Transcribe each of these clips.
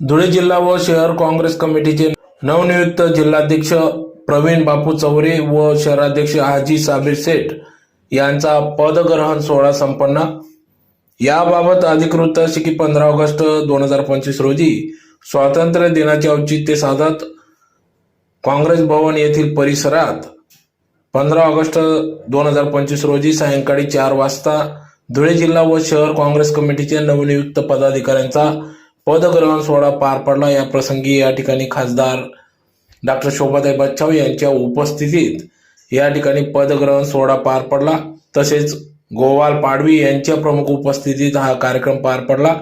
धुळे जिल्हा व शहर काँग्रेस कमिटीचे नवनियुक्त जिल्हाध्यक्ष प्रवीण बापू चौरे व शहराध्यक्ष हाजी साबीर शेठ यांचा पदग्रहण सोहळा संपन्न. याबाबत अधिकृत असे की पंधरा ऑगस्ट दोन हजार पंचवीस रोजी स्वातंत्र्य दिनाचे औचित्य साधत काँग्रेस भवन येथील परिसरात पंधरा ऑगस्ट दोन हजार पंचवीस रोजी सायंकाळी चार वाजता धुळे जिल्हा व शहर काँग्रेस कमिटीचे नवनियुक्त पदाधिकाऱ्यांचा पदग्रहण सोहळा पार पडला. या प्रसंगी या ठिकाणी खासदार डॉक्टर शोभाताई बच्चाव यांच्या उपस्थितीत या ठिकाणी पदग्रहण सोहळा पार पडला. तसेच गोवाल पाडवी यांच्या प्रमुख उपस्थितीत हा कार्यक्रम पार पडला.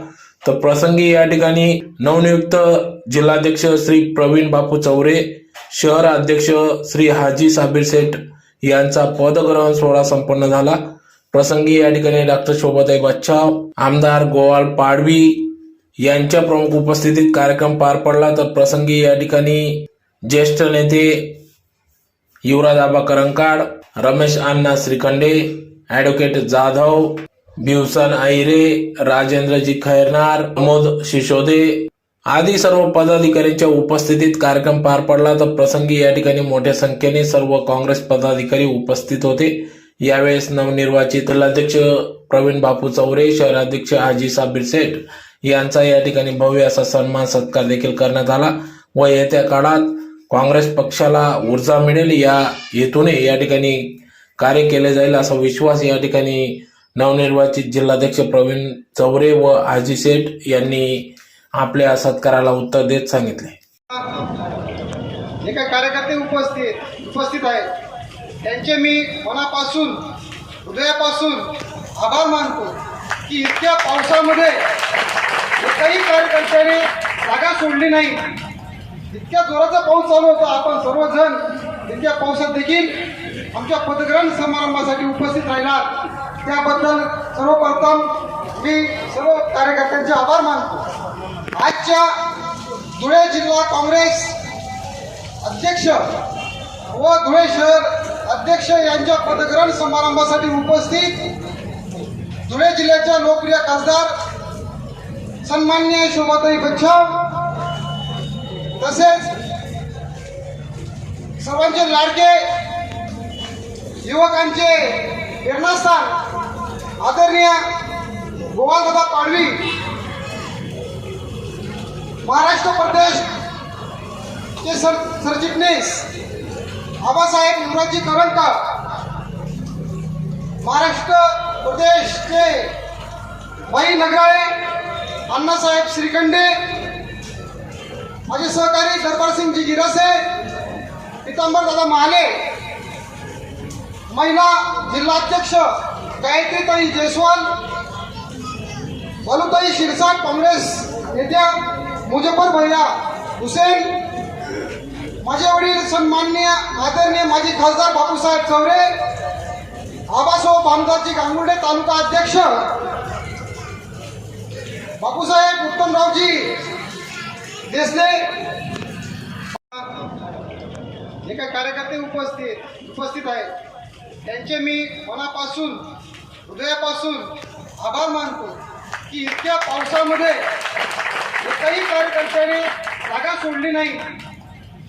तर प्रसंगी या ठिकाणी नवनियुक्त जिल्हाध्यक्ष श्री प्रवीण बापू चौरे शहर अध्यक्ष श्री हाजी साबीर शेठ यांचा पदग्रहण सोहळा संपन्न झाला. प्रसंगी या ठिकाणी डॉक्टर शोभाताई बच्चाव आमदार गोवाल पाडवी यांच्या प्रमुख उपस्थितीत कार्यक्रम पार पडला तर प्रसंगी या ठिकाणी ज्येष्ठ नेते युवराज आबा करंकाड रमेश अण्णा श्रीखंडे ॲडव्होकेट जाधव भिवसन आईरे राजेंद्रजी खैरनार प्रमोद शिशोदे आदी सर्व पदाधिकाऱ्यांच्या उपस्थितीत कार्यक्रम पार पडला तर प्रसंगी या ठिकाणी मोठ्या संख्येने सर्व काँग्रेस पदाधिकारी उपस्थित होते. यावेळेस नवनिर्वाचित जिल्हाध्यक्ष प्रवीण बापू चौरे शहराध्यक्ष हाजी साबीर शेठ यांचा या ठिकाणी भव्य असा सन्मान सत्कार देखील करण्यात आला व येत्या काळात काँग्रेस पक्षाला ऊर्जा मिळेल या हेतूने या ठिकाणी कार्य केले जाईल असा विश्वास या ठिकाणी नवनिर्वाचित जिल्हाध्यक्ष प्रवीण चौरे व हाजी शेठ यांनी आपल्या सत्काराला उत्तर देत सांगितले. जे काही कार्यकर्ते उपस्थित उपस्थित आहेत त्यांचे मी मनापासून हृदयापासून आभार मानतो की इतक्या पावसामध्ये एकही कार्यकर्त्याने जागा सोडली नाही. इतक्या जोराचा पाऊस चालू होता. आपण सर्वजण इतक्या पावसात देखील आमच्या पदग्रहण समारंभासाठी उपस्थित राहिलात. त्याबद्दल सर्वप्रथम मी सर्व कार्यकर्त्यांचे आभार मानतो. आजच्या धुळे जिल्हा काँग्रेस अध्यक्ष व धुळे शहर अध्यक्ष यांच्या पदग्रहण समारंभासाठी उपस्थित धुळे जिल्ह्याच्या लोकप्रिय खासदार सन्मान्य शोभाताई बच्चाव तसेच सर्वांचे लाडके युवकांचे प्रेरणास्थान आदरणीय गोवालदादा पाडवी महाराष्ट्र प्रदेश चे सर सरचिटणीस आबासाहेब युवराजी करंकर महाराष्ट्र प्रदेशचे बाई नगराळे अण्णासाहेब श्रीखंडे माझे सहकारी दरबारसिंगजी गिरसे पितांबर दादा महाले महिला जिल्हाध्यक्ष गायत्रीताई जयस्वाल बलुताई शिरसाट काँग्रेस नेत्या मुजफ्फर भैया हुसेन माझे वडील सन्माननीय आदरणीय माजी खासदार बापूसाहेब चौरे आबासाहेब बामदाजी गांगुर्डे तालुका अध्यक्ष बापूसाहेब उत्तमरावजी देसले जे काही कार्यकर्ते उपस्थित उपस्थित आहेत त्यांचे मी मनापासून हृदयापासून आभार मानतो की इतक्या पावसामध्ये एकाही कार्यकर्त्याने जागा सोडली नाही.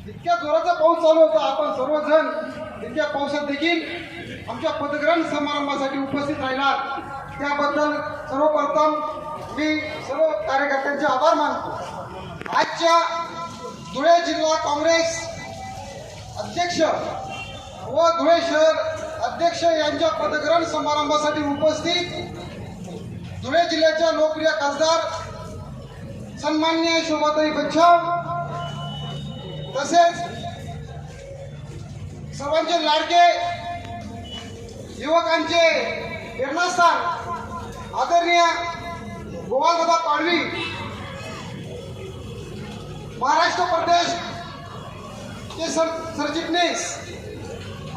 इतक्या जोराचा पाऊस चालू होता. आपण सर्वजण इतक्या पावसात देखील आमच्या पदग्रहण समारंभासाठी उपस्थित राहिलात. त्याबद्दल सर्वप्रथम मी सर्व कार्यकर्त्यांचे आभार मानतो. आजच्या धुळे जिल्हा काँग्रेस अध्यक्ष व धुळे शहर अध्यक्ष यांच्या पदग्रहण समारंभासाठी उपस्थित धुळे जिल्ह्याच्या लोकप्रिय खासदार सन्मान्य शोभाताई बच्चाव तसेच सर्वांचे लाडके युवकांचे प्रेरणास्थान आदरणीय गोवालदादा पाडवी. महाराष्ट्र प्रदेश चे सर सरचिटणीस.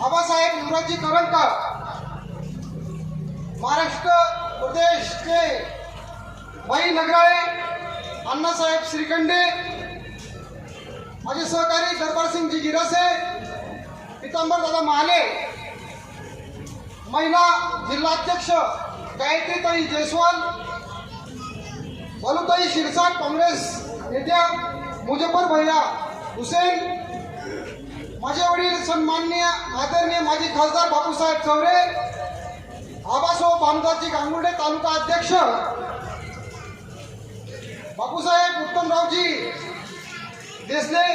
आबासाहेब युवराजी करंकर महाराष्ट्र प्रदेशचे बाई नगराळे अण्णासाहेब श्रीखंडे. माझे सहकारी दरबारसिंगजी गिरसे पितांबर दादा महाले. महिला जिल्हाध्यक्ष गायत्रीताई जयस्वाल बलुताई शिरसाट काँग्रेस नेत्या मुजफ्फर भैया हुसेन माझे वडील सन्माननीय आदरणीय माजी खासदार बापूसाहेब चौरे आबासाहेब बामदाजी गांगुर्डे तालुका अध्यक्ष बापूसाहेब उत्तमरावजी देसले